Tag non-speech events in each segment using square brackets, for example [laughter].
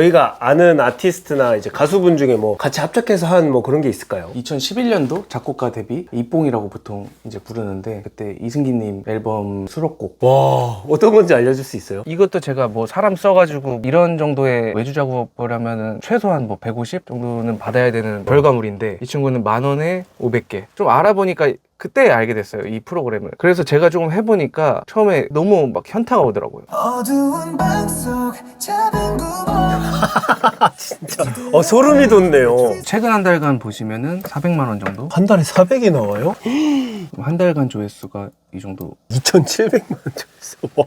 저희가 아는 아티스트나 이제 가수분 중에 뭐 같이 합작해서 한 뭐 그런 게 있을까요? 2011년도 작곡가 데뷔 이뽕이라고 보통 이제 부르는데 그때 이승기님 앨범 수록곡 와 어떤 건지 알려줄 수 있어요? 이것도 제가 뭐 사람 써가지고 이런 정도의 외주 작업을 하면은 최소한 뭐 150 정도는 받아야 되는 결과물인데 이 친구는 만 원에 500개 좀 알아보니까 그때 알게 됐어요 이 프로그램을. 그래서 제가 조금 해보니까 처음에 너무 막 현타가 오더라고요. 어두운 방 속 작은 구멍. [laughs] 어 소름이 돋네요. 최근 한 달간 보시면은 400만 원 정도? 한 달에 400이 나와요? [gasps] 한 달간 조회수가 이 정도 2,700만 조회수. 와.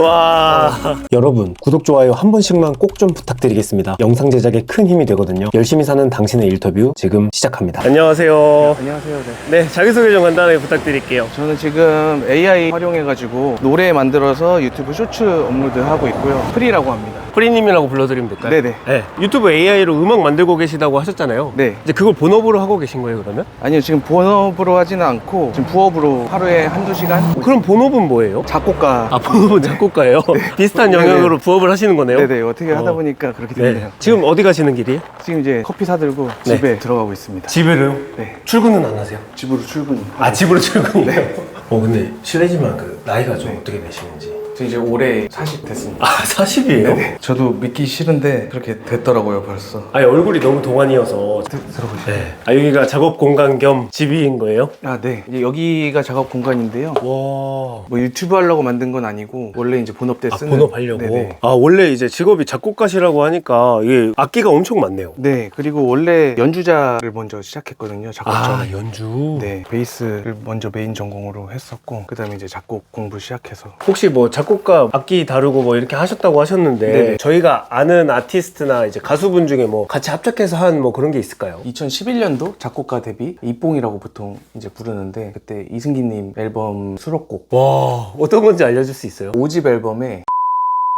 와. 여러분, 구독, 좋아요 한 번씩만 꼭 좀 부탁드리겠습니다. 영상 제작에 큰 힘이 되거든요. 열심히 사는 당신의 인터뷰 지금 시작합니다. 안녕하세요. 안녕하세요 네. 네, 자기소개 좀 간단하게 부탁드릴게요. 저는 지금 AI 활용해가지고 노래 만들어서 유튜브 쇼츠 업로드하고 있고요. 프리라고 합니다. 프리님이라고 불러드리면 될까요? 네네. 네, 유튜브 AI로 음악 만들고 계시다고 하셨잖아요. 네. 이제 그걸 본업으로 하고 계신 거예요, 그러면? 아니요, 지금 본업으로 하지는 않고 지금 부업으로 하루에 한두 시간? 그럼 본업은 뭐예요? 작곡가. 아, 본업은 작곡가예요? [laughs] 비슷한 네네. 영역으로 부업을 하시는 거네요? 네네, 어떻게 하다 어. 보니까 그렇게 네. 됐네요. 지금 어디 가시는 길이에요? 지금 이제 커피 사들고 네. 집에 들어가고 있습니다. 집에로요? 네. 출근은 안 하세요? 집으로 출근. 아 집으로 출근이요? 어 근데 실례지만 그 나이가 좀 어떻게 되시는지 저 이제 올해 40 됐습니다. 아 40이에요? 저도 믿기 싫은데 그렇게 됐더라고요, 벌써. 아니 얼굴이 너무 동안이어서 들어보세요. 네. 아 여기가 작업 공간 겸 집인 거예요? 아, 네. 이제 여기가 작업 공간인데요. 와... 뭐 유튜브 하려고 만든 건 아니고 원래 이제 본업 때 아 쓰는 본업하려고? 네네. 아 원래 이제 직업이 작곡가시라고 하니까 이게 악기가 엄청 많네요 네 그리고 원래 연주자를 먼저 시작했거든요 작곡 아 전에 연주 네 베이스를 먼저 메인 전공으로 했었고 그 다음에 이제 작곡 공부 시작해서 혹시 뭐 작곡가 악기 다루고 뭐 이렇게 하셨다고 하셨는데 네네. 저희가 아는 아티스트나 이제 가수분 중에 뭐 같이 합작해서 한 뭐 그런 게 있을까요? 2011년도 작곡가 데뷔 이뽕이라고 보통 이제 부르는데 그때 이승기님 앨범 수록곡 와 어떤 건지 알려줄 수 있어요? 5집 앨범에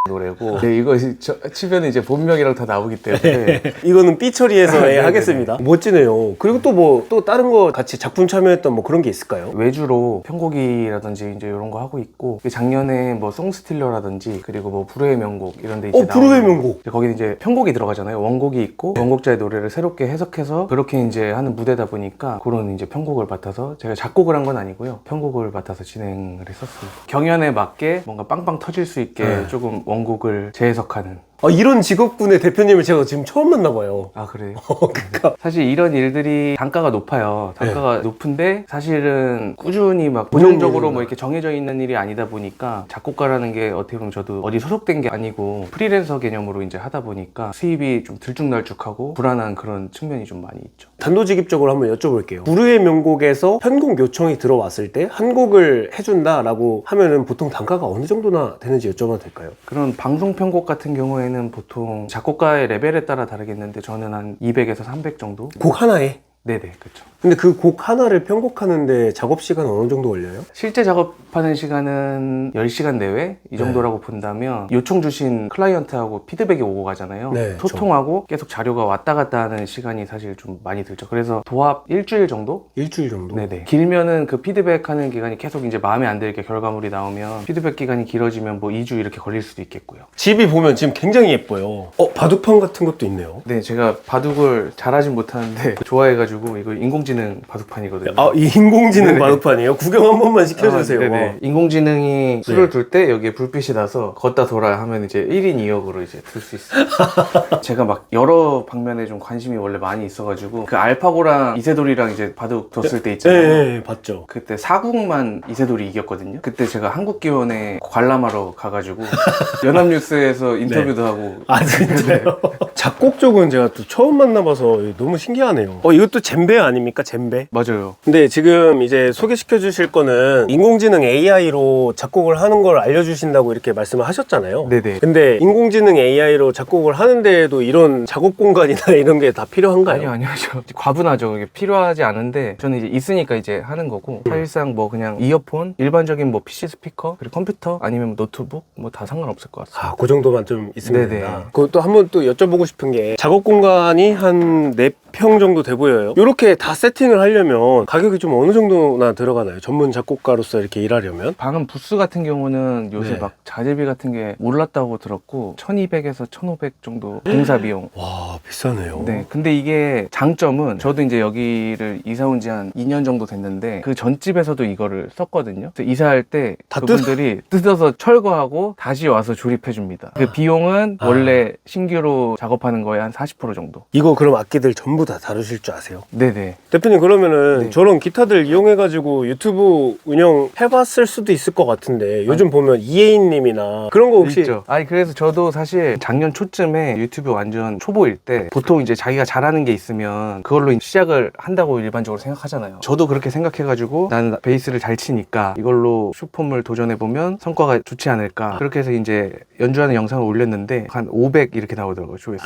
노래고 네, 이거 저- 치면 이제 본명이랑 다 나오기 때문에 [laughs] 이거는 삐 처리해서 예. 하겠습니다. 멋지네요. 그리고 또 뭐 또 다른 거 같이 작품 참여했던 뭐 그런 게 있을까요? 외주로 편곡이라든지 이제 이런 거 하고 있고 작년에 뭐 송스틸러라든지 그리고 뭐 불후의 명곡 이런 데 이제 어 불후의 나오는- 명곡. 이제 거기는 이제 편곡이 들어가잖아요. 원곡이 있고 원곡자의 노래를 새롭게 해석해서 그렇게 이제 하는 무대다 보니까 그런 이제 편곡을 맡아서 제가 작곡을 한 건 아니고요. 편곡을 맡아서 진행을 했었습니다. 경연에 맞게 뭔가 빵빵 터질 수 있게 네. 조금 원 곡을 재해석하는 아, 이런 직업군의 대표님을 제가 지금 처음 만나봐요. 아 그래요? [laughs] 그러니까 [laughs] 사실 이런 일들이 단가가 높아요. 단가가 높은데 사실은 꾸준히 막 운영 고정적으로 일이구나. 뭐 이렇게 정해져 있는 일이 아니다 보니까 작곡가라는 게 어떻게 보면 저도 어디 소속된 게 아니고 프리랜서 개념으로 이제 하다 보니까 수입이 좀 들쭉날쭉하고 불안한 그런 측면이 좀 많이 있죠. 단도직입적으로 한번 여쭤볼게요. 불후의 명곡에서 편곡 요청이 들어왔을 때 한 곡을 해준다라고 하면은 보통 단가가 어느 정도나 되는지 여쭤봐도 될까요? 그런 방송 편곡 같은 경우에 는 보통 작곡가의 레벨에 따라 다르겠는데 저는 한 200에서 300 정도? 곡 하나에. 네네 그렇죠. 근데 그 곡 하나를 편곡하는데 작업 시간 어느 정도 걸려요? 실제 작업하는 시간은 10시간 내외 이 정도라고 본다면 요청 주신 클라이언트하고 피드백이 오고 가잖아요. 네, 소통하고 계속 자료가 왔다 갔다 하는 시간이 사실 좀 많이 들죠. 그래서 도합 일주일 정도? 일주일 정도. 네네. 길면은 그 피드백하는 기간이 계속 이제 마음에 안 들게 결과물이 나오면 피드백 기간이 길어지면 뭐 2주 이렇게 걸릴 수도 있겠고요. 집이 보면 지금 굉장히 예뻐요. 어 바둑판 같은 것도 있네요. 네, 제가 바둑을 잘하진 못하는데 [laughs] 좋아해가지고 이거 인공지능 바둑판이거든요. 아, 이 인공지능 네네. 바둑판이에요? 구경 한 번만 시켜주세요. 아, 네네. 인공지능이 술을 네. 둘때 여기에 불빛이 나서 걷다 돌아 하면 이제 1인 2역으로 이제 둘 수 있어요. [laughs] 제가 막 여러 방면에 좀 관심이 원래 많이 있어가지고 그 알파고랑 이세돌이랑 이제 바둑 뒀을 때 네, 있잖아요. 네, 네, 봤죠. 그때 사국만 이세돌이 이겼거든요. 그때 제가 한국기원에 관람하러 가가지고 [laughs] 연합뉴스에서 인터뷰도 하고 아, 진짜요? 작곡 쪽은 제가 또 처음 만나봐서 너무 신기하네요. 어, 이것도 젬베 아닙니까? 젬베? 맞아요. 근데 지금 이제 소개시켜 주실 거는 인공지능 AI로 작곡을 하는 걸 알려주신다고 이렇게 말씀을 하셨잖아요. 네네. 근데 인공지능 AI로 작곡을 하는데도 이런 작업 공간이나 [laughs] 이런 게 다 필요한가요? 아니요, 아니요. 저 과분하죠. 이게 필요하지 않은데 저는 이제 있으니까 이제 하는 거고 사실상 뭐 그냥 이어폰, 일반적인 뭐 PC 스피커, 그리고 컴퓨터 아니면 뭐 노트북 뭐 다 상관없을 것 같아요. 아, 그 정도만 좀 있으면 네네. 된다. 그것도 한번 또 여쭤보고 싶은 게 작업 공간이 한4 평 정도 돼 보여요. 이렇게 다 세팅을 하려면 가격이 좀 어느 정도나 들어가나요? 전문 작곡가로서 이렇게 일하려면? 방음 부스 같은 경우는 요새 네. 막 자재비 같은 게 올랐다고 들었고 1200에서 1500 정도 공사 비용 와, 비싸네요. 네, 근데 이게 장점은 저도 이제 여기를 이사 온 지 한 2년 정도 됐는데 그 전집에서도 이거를 썼거든요. 그래서 이사할 때 다 그분들이 뜯어서 철거하고 다시 와서 조립해 줍니다. 그 비용은 아. 원래 신규로 작업하는 거에 한 40% 정도. 이거 그럼 악기들 전부 다 다루실 줄 아세요? 네네. 대표님 그러면은 네. 저런 기타들 이용해 가지고 유튜브 운영 해봤을 수도 있을 것 같은데 요즘 보면 이혜인님이나 그런 거 혹시 있죠. 아니 그래서 저도 사실 작년 초쯤에 유튜브 완전 초보일 때 보통 이제 자기가 잘하는 게 있으면 그걸로 시작을 한다고 일반적으로 생각하잖아요. 저도 그렇게 생각해가지고 나는 베이스를 잘 치니까 이걸로 슈폼을 도전해 보면 성과가 좋지 않을까. 그렇게 해서 이제 연주하는 영상을 올렸는데 한 500 이렇게 나오더라고요 조회수.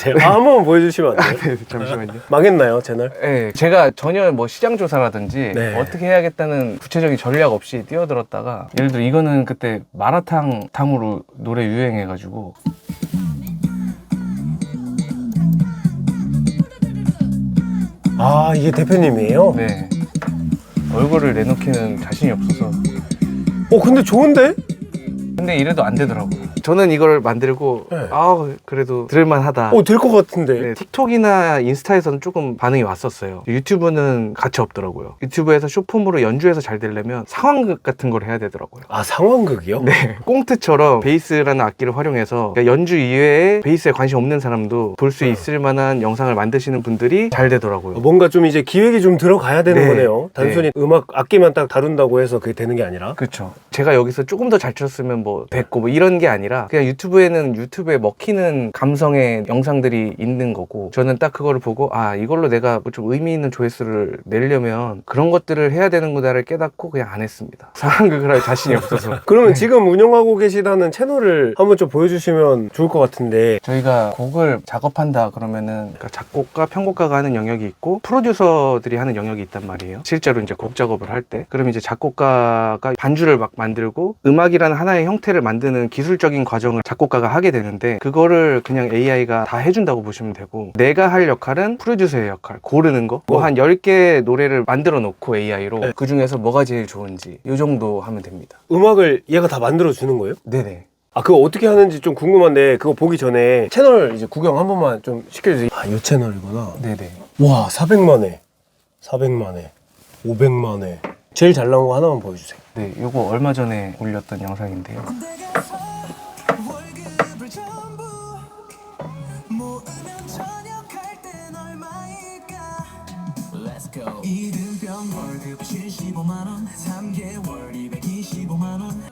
제가 아, 한번 보여주시면 안 돼요? 네, 잠시만요. 망했나요 채널? 네, 제가 전혀 뭐 시장 조사라든지 네. 어떻게 해야겠다는 구체적인 전략 없이 뛰어들었다가 예를 들어 이거는 그때 마라탕 탕으로 노래 유행해가지고 아 이게 대표님이에요? 네. 얼굴을 내놓기는 자신이 없어서. 어 근데 좋은데? 근데 이래도 안 되더라고요. 저는 이걸 만들고, 네. 아 그래도 들을만하다. 어 될 것 같은데 네, 틱톡이나 인스타에서는 조금 반응이 왔었어요. 유튜브는 가치 없더라고요. 유튜브에서 쇼폼으로 연주해서 잘 되려면 상황극 같은 걸 해야 되더라고요. 아 상황극이요? 네, 꽁트처럼 베이스라는 악기를 활용해서 그러니까 연주 이외에 베이스에 관심 없는 사람도 볼수 네. 있을 만한 영상을 만드시는 분들이 잘 되더라고요. 어, 뭔가 좀 이제 기획이 좀 들어가야 되는 네. 거네요 단순히 음악 악기만 딱 다룬다고 해서 그게 되는 게 아니라 그렇죠. 제가 여기서 조금 더 잘 쳤으면 뭐 됐고 뭐 이런 게 아니라 그냥 유튜브에는 유튜브에 먹히는 감성의 영상들이 있는 거고 저는 딱 그거를 보고 아 이걸로 내가 뭐 좀 의미 있는 조회수를 내려면 그런 것들을 해야 되는구나를 깨닫고 그냥 안 했습니다. [laughs] 상황극을 할 자신이 없어서. [laughs] 그러면 지금 운영하고 계시다는 채널을 한번 좀 보여주시면 좋을 것 같은데 저희가 곡을 작업한다 그러면은 그러니까 작곡가, 편곡가가 하는 영역이 있고 프로듀서들이 하는 영역이 있단 말이에요. 실제로 이제 곡 작업을 할 때. 그럼 이제 작곡가가 반주를 막 만들고 음악이라는 하나의 형 태를 만드는 기술적인 과정을 작곡가가 하게 되는데 그거를 그냥 AI가 다 해준다고 보시면 되고 내가 할 역할은 프로듀서의 역할, 고르는 거. 뭐 어. 한 10개 노래를 만들어 놓고 AI로 네. 그 중에서 뭐가 제일 좋은지 이 정도 하면 됩니다. 음악을 얘가 다 만들어 주는 거예요? 네네. 아 그거 어떻게 하는지 좀 궁금한데 그거 보기 전에 채널 이제 구경 한 번만 좀 시켜주세요 아이 채널이구나 네네. 와 400만회 400만회 500만회 제일 잘 나온 거 하나만 보여주세요 네, 요거 얼마 전에 올렸던 영상인데요.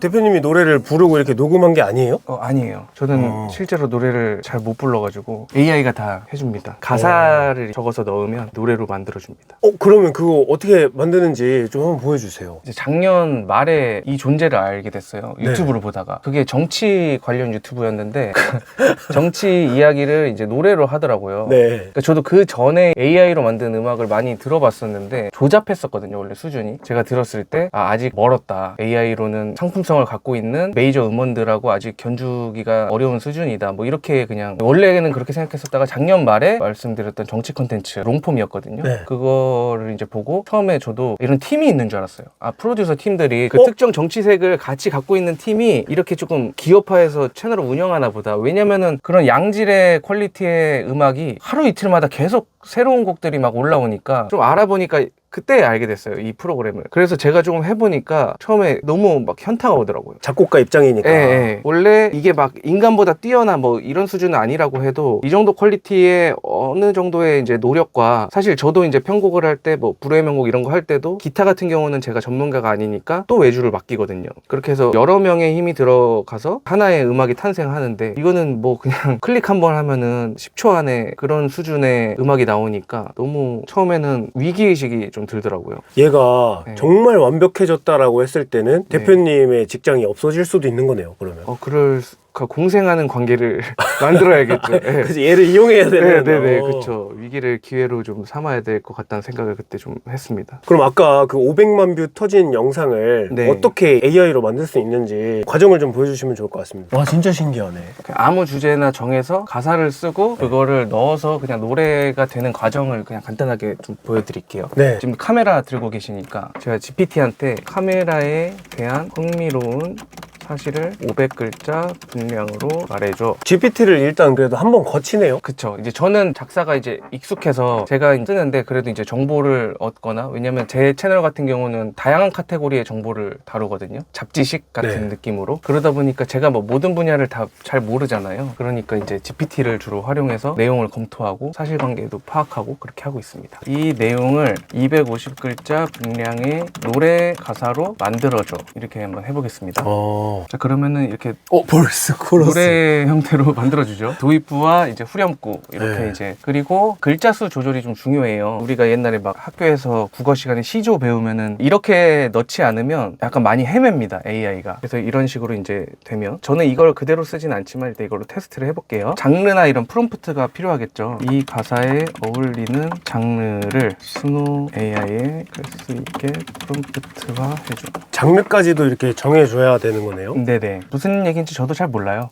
대표님이 노래를 부르고 이렇게 녹음한 게 아니에요? 어, 아니에요. 저는 어. 실제로 노래를 잘 못 불러가지고 AI가 다 해줍니다. 가사를 적어서 넣으면 노래로 만들어줍니다. 어 그러면 그거 어떻게 만드는지 좀 한번 보여주세요 이제 작년 말에 이 존재를 알게 됐어요. 네. 유튜브를 보다가. 그게 정치 관련 유튜브였는데 [laughs] 정치 이야기를 이제 노래로 하더라고요. 네 그러니까 저도 그 전에 AI로 만든 음악을 많이 들어봤었는데 조잡했었거든요 원래 수준이 제가 들었을 때 아, 아직 멀었다 AI로는 상품성 을 갖고 있는 메이저 음원들하고 아직 견주기가 어려운 수준이다 뭐 이렇게 그냥 원래는 그렇게 생각했었다가 작년 말에 말씀드렸던 정치 컨텐츠 롱폼이었거든요 네. 그거를 이제 보고 처음에 저도 이런 팀이 있는 줄 알았어요 아 프로듀서 팀들이 그 어? 특정 정치색을 같이 갖고 있는 팀이 이렇게 조금 기업화해서 채널을 운영하나 보다 왜냐면은 그런 양질의 퀄리티의 음악이 하루 이틀마다 계속 새로운 곡들이 막 올라오니까 좀 알아보니까 그때 알게 됐어요 이 프로그램을 그래서 제가 조금 해보니까 처음에 너무 막 현타가 오더라고요 작곡가 입장이니까 예, 예. 원래 이게 막 인간보다 뛰어나 뭐 이런 수준은 아니라고 해도 이 정도 퀄리티의 어느 정도의 이제 노력과 사실 저도 이제 편곡을 할 때 뭐 불후의 명곡 이런 거 할 때도 기타 같은 경우는 제가 전문가가 아니니까 또 외주를 맡기거든요. 그렇게 해서 여러 명의 힘이 들어가서 하나의 음악이 탄생하는데 이거는 뭐 그냥 [laughs] 클릭 한 번 하면은 10초 안에 그런 수준의 음악이 나오니까 너무 처음에는 위기의식이 좀 들더라고요. 얘가 네. 정말 완벽해졌다라고 했을 때는 네. 대표님의 직장이 없어질 수도 있는 거네요 그러면 어, 그럴 수- 그 공생하는 관계를 [laughs] 만들어야겠죠. 예. 그래서 얘를 이용해야 되는 네, 네, 네, 어. 그렇죠. 위기를 기회로 좀 삼아야 될 것 같다는 생각을 그때 좀 했습니다. 그럼 아까 그 500만 뷰 터진 영상을 네. 어떻게 AI로 만들 수 있는지 과정을 좀 보여주시면 좋을 것 같습니다. 와 진짜 신기하네. 아무 주제나 정해서 가사를 쓰고 그거를 넣어서 그냥 노래가 되는 과정을 그냥 간단하게 좀 보여드릴게요. 네. 지금 카메라 들고 계시니까 제가 GPT한테 카메라에 대한 흥미로운 사실을 500글자 분량으로 말해줘. GPT를 일단 그래도 한 번 거치네요. 그쵸. 이제 저는 작사가 이제 익숙해서 제가 쓰는데 그래도 이제 정보를 얻거나 왜냐면 제 채널 같은 경우는 다양한 카테고리의 정보를 다루거든요. 잡지식 같은 네. 느낌으로. 그러다 보니까 제가 뭐 모든 분야를 다 잘 모르잖아요. 그러니까 이제 GPT를 주로 활용해서 내용을 검토하고 사실관계도 파악하고 그렇게 하고 있습니다. 이 내용을 250글자 분량의 노래 가사로 만들어줘. 이렇게 한번 해보겠습니다. 어. 자, 그러면은 이렇게 어 벌써 코러스. 노래 형태로 [laughs] 만들어주죠. 도입부와 이제 후렴구 이렇게 네. 이제 그리고 글자 수 조절이 좀 중요해요. 우리가 옛날에 막 학교에서 국어 시간에 시조 배우면은 이렇게 넣지 않으면 약간 많이 헤맵니다 AI가. 그래서 이런 식으로 이제 되면 저는 이걸 그대로 쓰진 않지만 일단 이걸로 테스트를 해볼게요. 장르나 이런 프롬프트가 필요하겠죠. 이 가사에 어울리는 장르를 스노 AI에 글수 있게 프롬프트화 해줘. 장르까지도 이렇게 정해줘야 되는 거네 요. 네네. 무슨 얘기인지 저도 잘 몰라요.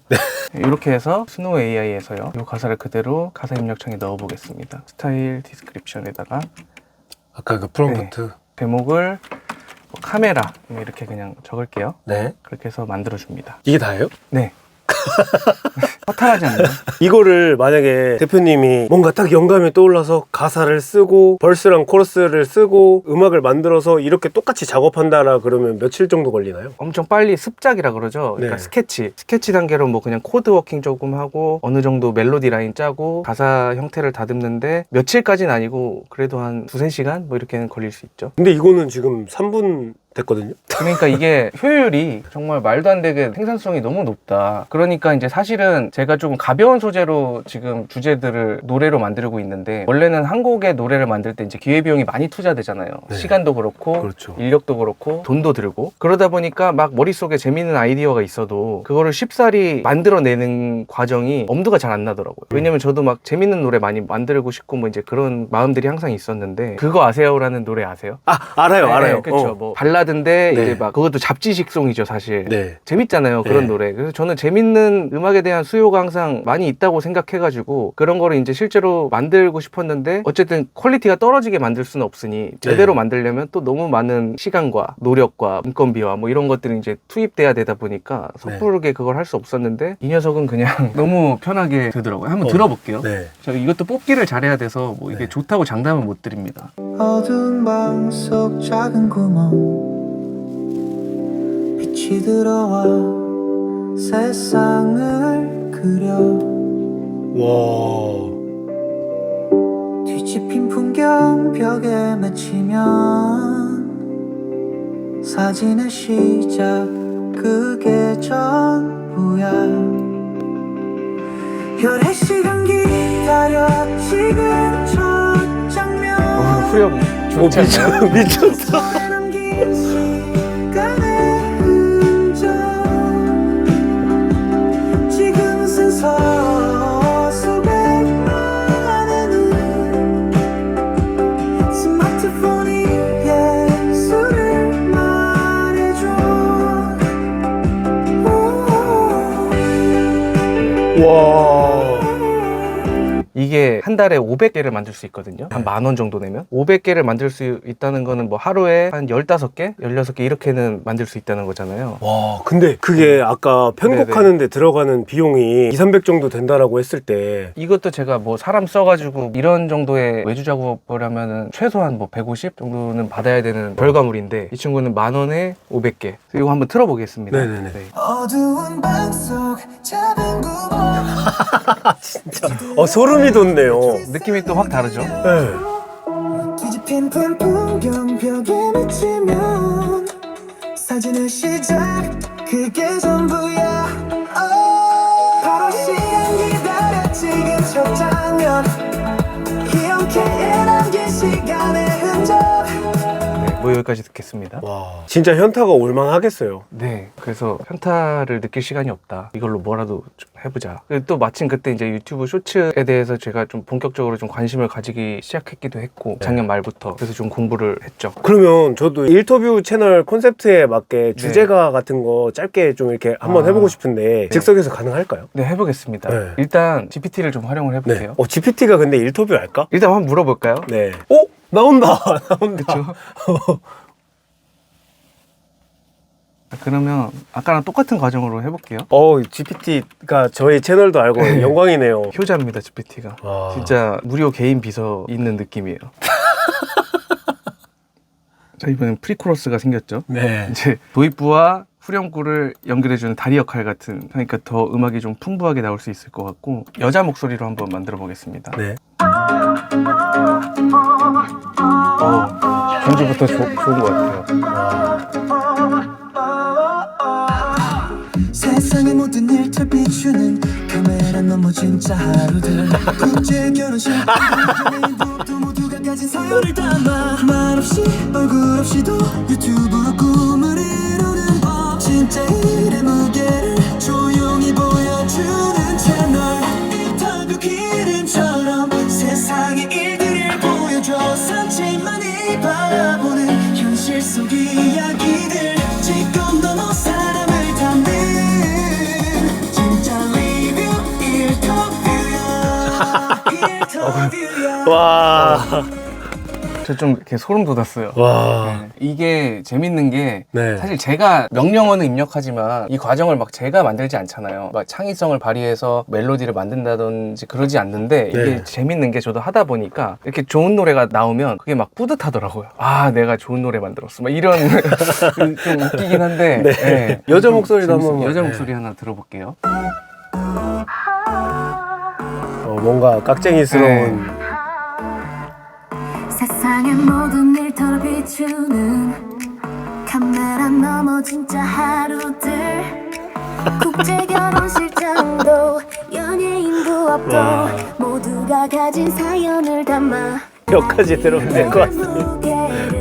이렇게 해서 스노우 AI에서요. 이 가사를 그대로 가사 입력창에 넣어보겠습니다. 스타일 디스크립션에다가 아까 그 프롬프트. 제목을 뭐 카메라 이렇게 그냥 적을게요. 네. 그렇게 해서 만들어줍니다. 이게 다예요? 네. [laughs] 허탈하지 않나요? 이거를 만약에 대표님이 뭔가 딱 영감이 떠올라서 가사를 쓰고 벌스랑 코러스를 쓰고 음악을 만들어서 이렇게 똑같이 작업한다라 그러면 며칠 정도 걸리나요? 엄청 빨리 습작이라 그러죠. 그러니까 네. 스케치. 스케치 단계로 뭐 그냥 코드 워킹 조금 하고 어느 정도 멜로디 라인 짜고 가사 형태를 다듬는데 며칠까지는 아니고 그래도 한 두세 시간 뭐 이렇게는 걸릴 수 있죠. 근데 이거는 지금 3분 됐거든요. 그러니까 이게 [laughs] 효율이 정말 말도 안 되게 생산성이 너무 높다. 그 러니까 이제 사실은 제가 좀 가벼운 소재로 지금 주제들을 노래로 만들고 있는데 원래는 한 곡의 노래를 만들 때 이제 기회비용이 많이 투자되잖아요. 네. 시간도 그렇고 그렇죠. 인력도 그렇고 돈도 들고 그러다 보니까 막 머릿속에 재밌는 아이디어가 있어도 그거를 쉽사리 만들어내는 과정이 엄두가 잘 안 나더라고요. 왜냐면 저도 막 재밌는 노래 많이 만들고 싶고 뭐 이제 그런 마음들이 항상 있었는데 그거 아세요라는 노래 아세요? 아 알아요, 알아요. 그렇죠. 어. 뭐 발라드인데 네. 이제 막 그것도 잡지식송이죠, 사실. 네. 재밌잖아요 그런 네. 노래 그래서 저는 재밌는 음악에 대한 수요가 항상 많이 있다고 생각해가지고 그런 거를 이제 실제로 만들고 싶었는데 어쨌든 퀄리티가 떨어지게 만들 수는 없으니 제대로 네. 만들려면 또 너무 많은 시간과 노력과 인건비와 뭐 이런 것들이 이제 투입돼야 되다 보니까 네. 섣부르게 그걸 할 수 없었는데 이 녀석은 그냥 [laughs] 너무 편하게 되더라고요 한번 어. 들어볼게요 네. 저 이것도 뽑기를 잘해야 돼서 뭐 이게 네. 좋다고 장담은 못 드립니다 어두운 방 속 작은 구멍 빛이 들어와 세상을 그려 와. 뒤집힌 풍경 벽에 맺히면 사진의 시작 그게 전부야 열애 시간 기다려 지금 첫 장면 어, 후렴 좋지 않나요? 미쳤어. 한 달에 500개를 만들 수 있거든요. 한 만 원 정도 내면. 500개를 만들 수 있다는 거는 뭐 하루에 한 15개? 16개 이렇게는 만들 수 있다는 거잖아요. 와, 근데 그게 아까 편곡하는데 들어가는 비용이 2, 300 정도 된다라고 했을 때 이것도 제가 뭐 사람 써가지고 이런 정도의 외주 작업을 하면은 최소한 뭐 150 정도는 받아야 되는 결과물인데 이 친구는 만 원에 500개. 이거 한번 틀어보겠습니다. 네네네. 어두운 방속 작은 구멍 [laughs] 어, 소름이 돋네요. 느낌이 또 확 다르죠? 네. 뒤집힌 품 풍경 벽에 맺히면 사진의 시작 그게 전부야 여기까지 듣겠습니다. 와 진짜 현타가 올만하겠어요. 네. 그래서 현타를 느낄 시간이 없다. 이걸로 뭐라도 좀 해보자. 그리고 또 마침 그때 이제 유튜브 쇼츠에 대해서 제가 좀 본격적으로 좀 관심을 가지기 시작했기도 했고 작년 말부터 그래서 좀 공부를 했죠. 그러면 저도 인터뷰 채널 콘셉트에 맞게 주제가 같은 거 짧게 좀 이렇게 한번 아. 해보고 싶은데 즉석에서 가능할까요? 네, 해보겠습니다. 네. 일단 GPT를 좀 활용을 해볼게요. 어 GPT가 근데 인터뷰 할까? 일단 한번 물어볼까요? 네. 어 나온다 [laughs] 나온다. 그렇죠. 그러면 아까랑 똑같은 과정으로 해볼게요. 어 GPT가 저희 채널도 알고 영광이네요. [laughs] 효자입니다, GPT가. 와. 진짜 무료 개인 비서 있는 느낌이에요. [laughs] 자 이번엔 프리코러스가 생겼죠. 네. 이제 도입부와 후렴구를 연결해주는 다리 역할 같은 그러니까 더 음악이 좀 풍부하게 나올 수 있을 것 같고 여자 목소리로 한번 만들어 보겠습니다. 네. 어, 전주부터 조- 좋은 것 같아요. 세상의 모든 일들 비추는 카메라 넘어 진짜 하루들. 국제 결혼식 도 모두가 가진 사연을 담아. 말 없이 얼굴 없이도 유튜브로 꿈을 이루는 법. 진짜 일의 무게를 산책만이 바라보는 현실 속 이야기들. 지금 넘어 사람을 담는 진짜 리뷰 [laughs] 일터뷰야. 일터뷰야. 와. 저좀 이렇게 소름 돋았어요. 와. 네. 이게 재밌는 게 네. 사실 제가 명령어는 입력하지만 이 과정을 막 제가 만들지 않잖아요. 막 창의성을 발휘해서 멜로디를 만든다든지 그러지 않는데 이게 네. 재밌는 게 저도 하다 보니까 이렇게 좋은 노래가 나오면 그게 막 뿌듯하더라고요. 아 내가 좋은 노래 만들었어. 막 이런 [laughs] 좀, 좀 웃기긴 한데 네. 네. 여자 좀 목소리도. 한번 여자 네. 목소리 하나 들어볼게요. 어, 뭔가 깍쟁이스러운. 네. 세상의 모든 일터를 비추는 카메라 넘어 진짜 하루들 [laughs] 국제 결혼식장도 연예인도 없도 와. 모두가 가진 사연을 담아 여기까지 들으면 될것 같습니다.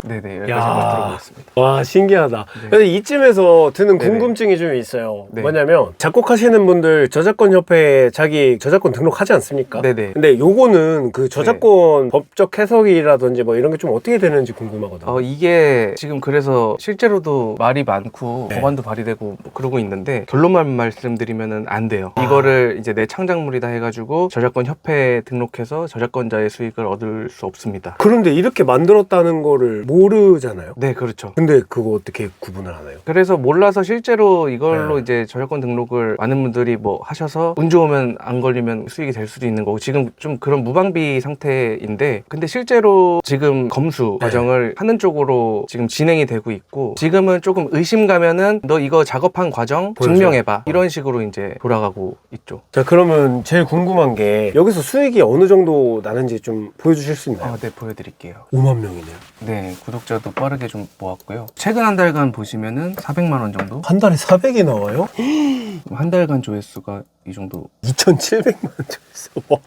네네 여기까지. 한번 들어보겠습니다. 와 신기하다. 네. 근데 이쯤에서 드는 네네. 궁금증이 좀 있어요. 네. 뭐냐면 작곡하시는 분들 저작권 협회에 자기 저작권 등록하지 않습니까? 네네. 근데 요거는 그 저작권 법적 해석이라든지 뭐 이런 게 좀 어떻게 되는지 궁금하거든요. 어, 이게 지금 그래서 실제로도 말이 많고 네. 법안도 발의되고 뭐 그러고 있는데 결론만 말씀드리면은 안 돼요. 아. 이거를 이제 내 창작물이다 해가지고 저작권 협회에 등록해서 저작권자의 수익을 얻을 수 없습니다. 그런데 이렇게 만들었다는 거를 모 르잖아요. 네, 그렇죠. 근데 그거 어떻게 구분을 하나요? 그래서 몰라서 실제로 이걸로 네. 이제 저작권 등록을 많은 분들이 뭐 하셔서 운 좋으면 안 걸리면 수익이 될 수도 있는 거고 지금 좀 그런 무방비 상태인데 근데 실제로 지금 검수 네. 과정을 하는 쪽으로 지금 진행이 되고 있고 지금은 조금 의심 가면은 너 이거 작업한 과정 보여줘. 증명해봐 이런 식으로 이제 돌아가고 있죠. 자 그러면 제일 궁금한 게 여기서 수익이 어느 정도 나는지 좀 보여주실 수 있나요? 아, 네 보여드릴게요. 5만 명이네요. 네 구독자도 빠르게 좀 모았고요. 최근 한 달간 보시면은 400만 원 정도 한 달에 400이 나와요? [gasps] 한 달간 조회수가 이 정도 2,700만 조회수. 와.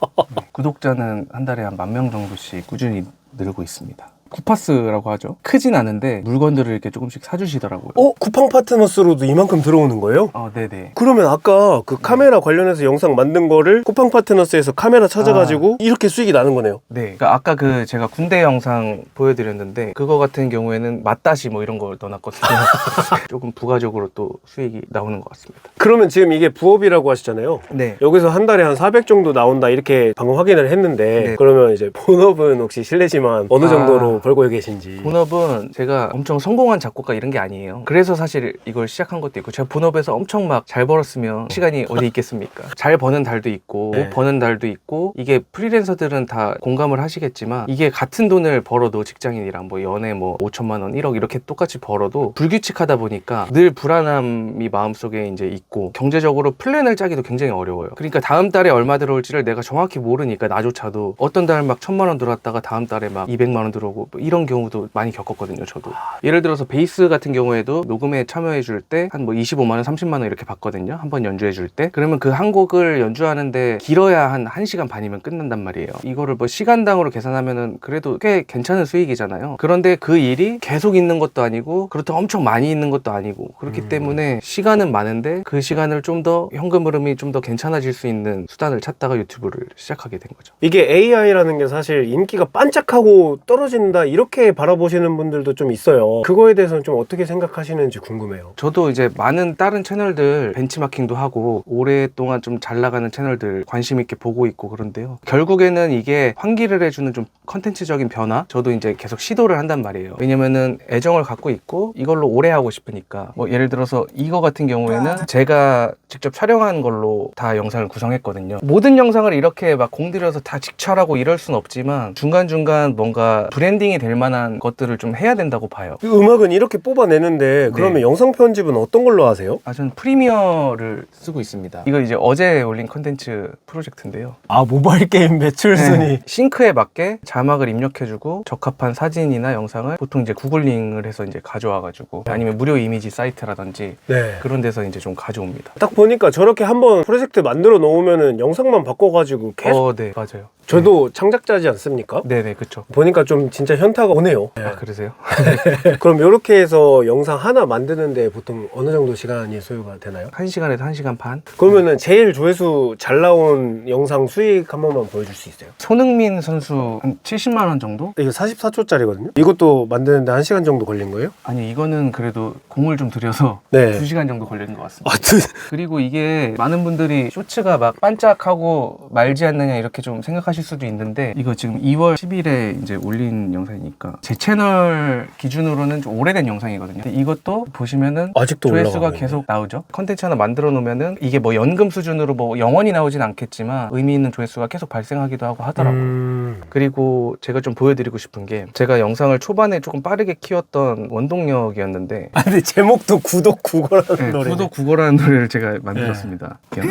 구독자는 한 달에 한 만 명 정도씩 꾸준히 늘고 있습니다. 쿠파스라고 하죠. 크진 않은데 물건들을 이렇게 조금씩 사주시더라고요. 어? 쿠팡 파트너스로도 이만큼 들어오는 거예요? 어, 네네. 그러면 아까 그 카메라 관련해서 영상 만든 거를 쿠팡 파트너스에서 카메라 찾아가지고 이렇게 수익이 나는 거네요. 네. 그러니까 아까 그 제가 군대 영상 보여드렸는데 그거 같은 경우에는 맛다시 뭐 이런 걸 넣어놨거든요. [laughs] [laughs] 조금 부가적으로 또 수익이 나오는 것 같습니다. 그러면 지금 이게 부업이라고 하시잖아요. 네. 여기서 한 달에 한 400 정도 나온다 이렇게 방금 확인을 했는데 네. 그러면 이제 본업은 혹시 실례지만 어느 아. 정도로 벌고 계신지 본업은 제가 엄청 성공한 작곡가 이런 게 아니에요. 그래서 사실 이걸 시작한 것도 있고 제가 본업에서 엄청 막 잘 벌었으면 시간이 어디 있겠습니까? [laughs] 잘 버는 달도 있고 네. 못 버는 달도 있고 이게 프리랜서들은 다 공감을 하시겠지만 이게 같은 돈을 벌어도 직장인이랑 뭐 연애 뭐 5천만 원, 1억 이렇게 똑같이 벌어도 불규칙하다 보니까 늘 불안함이 마음속에 이제 있고 경제적으로 플랜을 짜기도 굉장히 어려워요. 그러니까 다음 달에 얼마 들어올지를 내가 정확히 모르니까 나조차도 어떤 달 막 천만 원 들어왔다가 다음 달에 막 200만 원 들어오고 뭐 이런 경우도 많이 겪었거든요, 저도. 예를 들어서 베이스 같은 경우에도 녹음에 참여해 줄 때 한 뭐 25만 원, 30만 원 이렇게 받거든요. 한 번 연주해 줄 때. 그러면 그 한 곡을 연주하는데 길어야 한 1시간 반이면 끝난단 말이에요. 이거를 뭐 시간당으로 계산하면은 그래도 꽤 괜찮은 수익이잖아요. 그런데 그 일이 계속 있는 것도 아니고 그렇다고 엄청 많이 있는 것도 아니고 그렇기 음. 때문에 시간은 많은데 그 시간을 좀 더 현금 흐름이 좀 더 괜찮아질 수 있는 수단을 찾다가 유튜브를 시작하게 된 거죠. 이게 AI라는 게 사실 인기가 반짝하고 떨어진다 이렇게 바라보시는 분들도 좀 있어요. 그거에 대해서는 좀 어떻게 생각하시는지 궁금해요. 저도 이제 많은 다른 채널들 벤치마킹도 하고 오랫동안 좀 잘 나가는 채널들 관심 있게 보고 있고 그런데요. 결국에는 이게 환기를 해주는 좀 컨텐츠적인 변화? 저도 이제 계속 시도를 한단 말이에요. 왜냐면은 애정을 갖고 있고 이걸로 오래 하고 싶으니까. 뭐 예를 들어서 이거 같은 경우에는 제가 직접 촬영한 걸로 다 영상을 구성했거든요. 모든 영상을 이렇게 막 공들여서 다 직촬하고 이럴 순 없지만 중간중간 뭔가 브랜딩 이 될 만한 것들을 좀 해야 된다고 봐요. 이 음악은 이렇게 뽑아내는데 그러면 네. 영상 편집은 어떤 걸로 하세요? 아, 저는 프리미어를 쓰고 있습니다. 이거 이제 어제 올린 컨텐츠 프로젝트인데요. 아 모바일 게임 매출 순위. 네. 싱크에 맞게 자막을 입력해주고 적합한 사진이나 영상을 보통 이제 구글링을 해서 이제 가져와가지고 아니면 무료 이미지 사이트라든지 네. 그런 데서 이제 좀 가져옵니다. 딱 보니까 저렇게 한번 프로젝트 만들어 놓으면은 영상만 바꿔가지고 계속 어, 네, 맞아요. 저도 창작자지 않습니까? 네, 네, 그쵸. 보니까 좀 진짜 현타가 오네요. 아, 그러세요? [laughs] 그럼 이렇게 해서 영상 하나 만드는데 보통 어느 정도 시간이 소요가 되나요? 한 시간에서 한 시간 반? 그러면은 제일 조회수 잘 나온 영상 수익 한 번만 보여줄 수 있어요? 손흥민 선수 한 70만 원 정도? 이거 44초짜리거든요? 이것도 만드는데 한시간 정도 걸린 거예요? 아니 이거는 그래도 공을 좀 들여서 네. 2시간 정도 걸리는 것 같습니다. 아, 두... 그리고 이게 많은 분들이 쇼츠가 막 반짝하고 말지 않느냐 이렇게 좀 생각하실 수도 있는데 이거 지금 2월 10일에 이제 올린 영상이니까 제 채널 기준으로는 좀 오래된 영상이거든요. 근데 이것도 보시면은 아직도 조회수가. 계속 나오죠. 컨텐츠 하나 만들어 놓으면은 이게 뭐 연금 수준으로 뭐 영원히 나오진 않겠지만 의미 있는 조회수가 계속 발생하기도 하고 하더라고요. 음... 그리고 제가 좀 보여드리고 싶은 게 제가 영상을 초반에 조금 빠르게 키웠던 원동력이었는데 아, 근데 제목도 구독 구걸하는 네, 노래. 구독 구걸하는 노래를 제가 만들었습니다. 이렇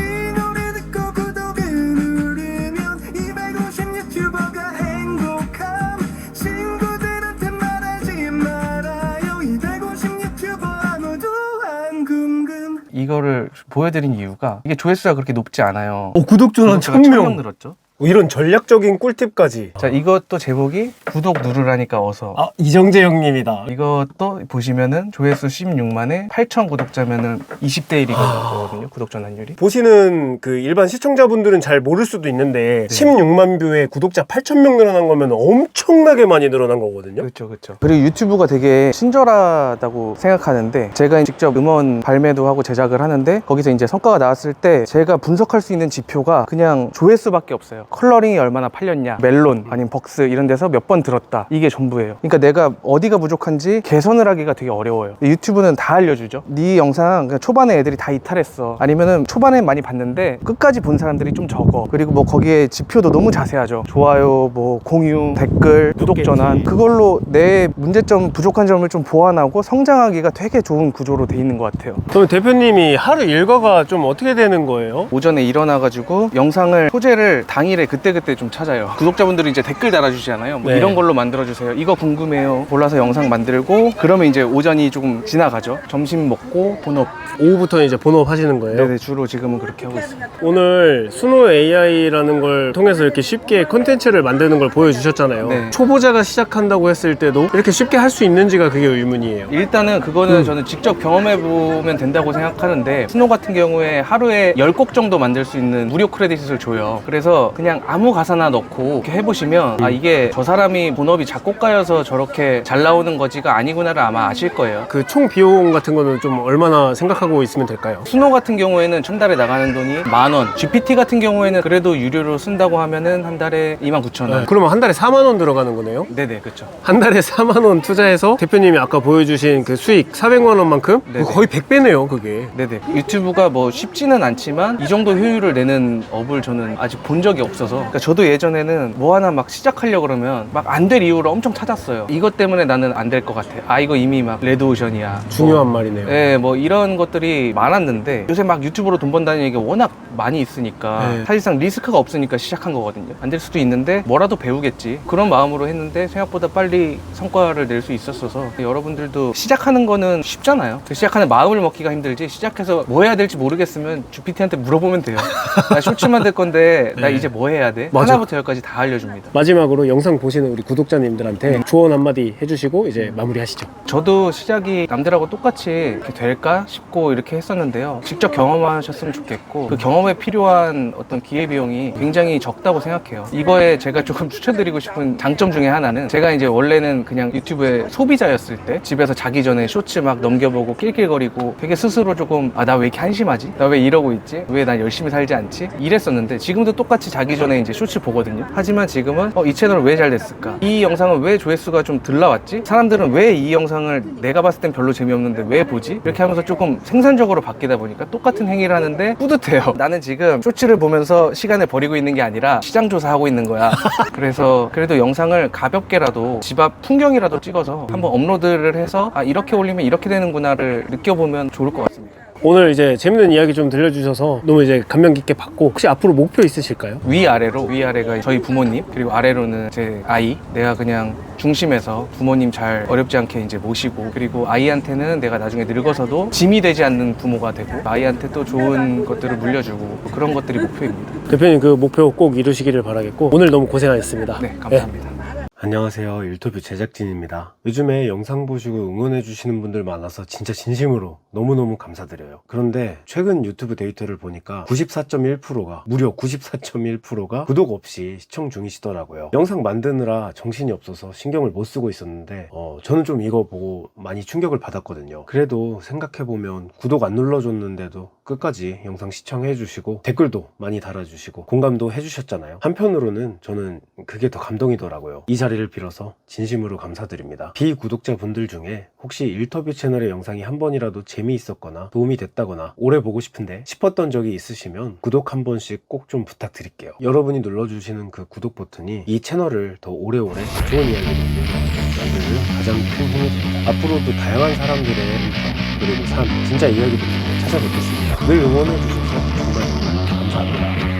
이거를 보여드린 이유가 이게 조회수가 그렇게 높지 않아요. 어, 구독자는 구독자가 천 천명 명. 늘었죠. 뭐 이런 전략적인 꿀팁까지. 자 이것도 제목이 구독 누르라니까 어서. 아, 이정재 형님이다. 이것도 보시면은 조회수 16만에 8천 구독자면은 20대 1이거든요. 아. 구독 전환율이. 보시는 그 일반 시청자분들은 잘 모를 수도 있는데 네. 16만 뷰에 구독자 8천 명 늘어난 거면 엄청나게 많이 늘어난 거거든요. 그렇죠, 그렇죠. 그리고 유튜브가 되게 친절하다고 생각하는데 제가 직접 음원 발매도 하고 제작을 하는데 거기서 이제 성과가 나왔을 때 제가 분석할 수 있는 지표가 그냥 조회수밖에 없어요. 컬러링이 얼마나 팔렸냐, 멜론 아니면 벅스 이런 데서 몇 번 들었다 이게 전부예요. 그러니까 내가 어디가 부족한지 개선을 하기가 되게 어려워요. 유튜브는 다 알려주죠. 네 영상 그냥 초반에 애들이 다 이탈했어. 아니면은 초반에 많이 봤는데 끝까지 본 사람들이 좀 적어. 그리고 뭐 거기에 지표도 너무 자세하죠. 좋아요, 뭐 공유, 댓글, 구독. 전환 그걸로 내 문제점 부족한 점을 좀 보완하고 성장하기가 되게 좋은 구조로 돼 있는 것 같아요. 그럼 대표님이 하루 일과가 좀 어떻게 되는 거예요? 오전에 일어나가지고 영상을 소재를 당일에 그때그때 좀 찾아요. 구독자분들이 이제 댓글 달아주시잖아요. 뭐 네. 이런 걸로 만들어주세요. 이거 궁금해요. 골라서 영상 만들고 그러면 이제 오전이 조금 지나가죠. 점심 먹고 본업. 오후부터 이제 본업 하시는 거예요? 네네 주로 지금은 그렇게 하고 있습니다. 오늘 수노 AI라는 걸 통해서 이렇게 쉽게 컨텐츠를 만드는 걸 보여주셨잖아요. 네. 초보자가 시작한다고 했을 때도 이렇게 쉽게 할 수 있는지가 그게 의문이에요. 일단은 그거는 음. 저는 직접 경험해 보면 된다고 생각하는데 스노 같은 경우에 하루에 10곡 정도 만들 수 있는 무료 크레딧을 줘요. 그래서 그냥 아무 가사나 넣고 이렇게 해보시면 아 이게 저 사람이 본업이 작곡가여서 저렇게 잘 나오는 거지가 아니구나를 아마 아실 거예요. 그 총 비용 같은 거는 좀 얼마나 생각하고 있으면 될까요? 스노 같은 경우에는 천 달에 나가는 돈이 만 원. GPT 같은 경우에는 그래도 유료로 쓴다고 하면은 한 달에 2만 9천 원. 그러면 한 달에 4만 원 들어가는 거네요? 네네 그렇죠. 한 달에 [laughs] 4만 원 투자해서 대표님이 아까 보여주신 그 수익 400만 원만큼 네네. 거의 100배네요, 그게. 네네 유튜브가 뭐 쉽지는 않지만 이 정도 효율을 내는 업을 저는 아직 본 적이 없어 서 그러니까 저도 예전에는 뭐 하나 막 시작하려고 그러면 막 안 될 이유를 엄청 찾았어요 이것 때문에 나는 안 될 것 같아 아 이거 이미 막 레드오션이야 중요한 뭐, 말이네요. 네, 뭐 이런 것들이 많았는데 요새 막 유튜브로 돈 번다는 얘기가 워낙 많이 있으니까 네. 사실상 리스크가 없으니까 시작한 거거든요. 안 될 수도 있는데 뭐라도 배우겠지. 그런 마음으로 했는데 생각보다 빨리 성과를 낼 수 있었어서 여러분들도 시작하는 거는 쉽잖아요. 그 시작하는 마음을 먹기가 힘들지 시작해서 뭐 해야 될지 모르겠으면 GPT한테 물어보면 돼요. 나 쇼츠 만들 건데 나 네. 이제 뭐 해야 돼? 맞아. 하나부터 열까지 다 알려줍니다. 마지막으로 영상 보시는 우리 구독자님들한테 조언 한마디 해주시고 이제 마무리하시죠. 저도 시작이 남들하고 똑같이 이렇게 될까 싶고 이렇게 했었는데요. 직접 경험하셨으면 좋겠고 그 경험에 필요한 어떤 기회 비용이 굉장히 적다고 생각해요. 이거에 제가 조금 추천드리고 싶은 장점 중에 하나는 제가 이제 원래는 그냥 유튜브의 소비자였을 때 집에서 자기 전에 쇼츠 막 넘겨보고 낄낄거리고 되게 스스로 조금 아 나 왜 이렇게 한심하지? 나 왜 이러고 있지? 왜 난 열심히 살지 않지? 이랬었는데 지금도 똑같이 자기 전에 이제 쇼츠 보거든요. 하지만 지금은 어, 이 채널은 왜잘 됐을까? 이 영상은 왜 조회수가 좀 덜 나왔지? 사람들은 왜 이 영상을 내가 봤을 땐 별로 재미없는데 왜 보지? 이렇게 하면서 조금 생산적으로 바뀌다 보니까 똑같은 행위를 하는데 뿌듯해요. [laughs] 나는 지금 쇼츠를 보면서 시간을 버리고 있는 게 아니라 시장 조사하고 있는 거야. [laughs] 그래서 그래도 영상을 가볍게라도 집 앞 풍경이라도 찍어서 한번 업로드를 해서 아 이렇게 올리면 이렇게 되는구나를 느껴보면 좋을 것 같습니다. 오늘 이제 재밌는 이야기 좀 들려주셔서 너무 이제 감명 깊게 봤고 혹시 앞으로 목표 있으실까요? 위아래로 위아래가 저희 부모님 그리고 아래로는 제 아이 내가 그냥 중심에서 부모님 잘 어렵지 않게 이제 모시고 그리고 아이한테는 내가 나중에 늙어서도 짐이 되지 않는 부모가 되고 아이한테 또 좋은 것들을 물려주고 그런 것들이 목표입니다. 대표님 그 목표 꼭 이루시기를 바라겠고 오늘 너무 고생하셨습니다. 네 감사합니다. 안녕하세요. 일터뷰 제작진입니다. 요즘에 영상 보시고 응원해주시는 분들 많아서 진짜 진심으로 너무너무 감사드려요. 그런데 최근 유튜브 데이터를 보니까 94.1%가, 무려 94.1%가 구독 없이 시청 중이시더라고요. 영상 만드느라 정신이 없어서 신경을 못 쓰고 있었는데, 어, 저는 좀 이거 보고 많이 충격을 받았거든요. 그래도 생각해보면 구독 안 눌러줬는데도 끝까지 영상 시청해주시고, 댓글도 많이 달아주시고, 공감도 해주셨잖아요. 한편으로는 저는 그게 더 감동이더라고요. 이 자리 를 빌어서 진심으로 감사드립니다. 비구독자 분들 중에 혹시 일터뷰 채널의 영상이 한 번이라도 재미있었거나 도움이 됐다거나 오래 보고 싶은데 싶었던 적이 있으시면 구독 한 번씩 꼭 좀 부탁드릴게요. 여러분이 눌러주시는 그 구독 버튼이 이 채널을 더 오래오래 좋은 이야기를 만드는 가장 큰 힘이 됩니다. 앞으로도 다양한 사람들의 일터 그리고 삶 진짜 이야기들 찾아뵙겠습니다. 늘 응원해주셔서 정말 정말 감사합니다.